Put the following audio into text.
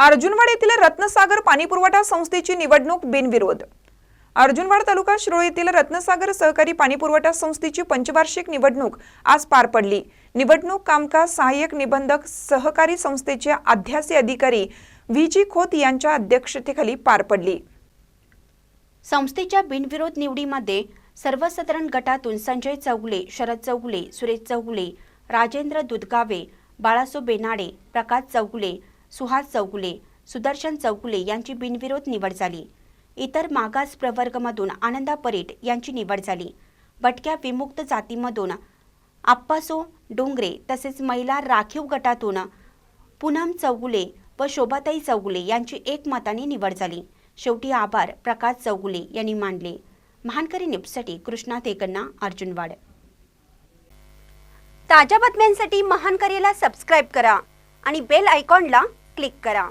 अर्जुनवाड येथील रत्नसागर पाणीपुरवठा संस्थेची निवडणूक बिनविरोध. अर्जुनवाड तालुका शिरोळ येथील रत्नसागर सहकारी पाणीपुरवठा संस्थेची पंचवार्षिक निवडणूक आज पार पडली. निवडणूक कामकाज सहाय्यक निबंधक सहकारी संस्थेचे अध्यासी अधिकारी व्ही. जी. खोत यांच्या अध्यक्षतेखाली पार पडली. संस्थेच्या बिनविरोध निवडीमध्ये सर्वसाधारण गटातून संजय चौगुले शरद चौगले सुरेश चौगले राजेंद्र दुधगावे बाळासो बेनाडे प्रकाश चौगले सुहास चौगुले सुदर्शन चौगुले यांची बिनविरोध निवड झाली. इतर मागास प्रवर्गमधून आनंदा परेट यांची निवड झाली. भटक्या विमुक्त जातीमधून आप्पासो डोंगरे तसेच महिला राखीव गटातून पूनम चौगुले व शोभाताई चौगुले यांची एकमताने निवड झाली. शेवटी आभार प्रकाश चौगुले यांनी मानले. महानकरी न्यूजसाठी कृष्णा तेकन्ना अर्जुनवाड. ताज्या बातम्यांसाठी महानकरीला सबस्क्राईब करा आणि बेल आयकॉनला क्लिक करा.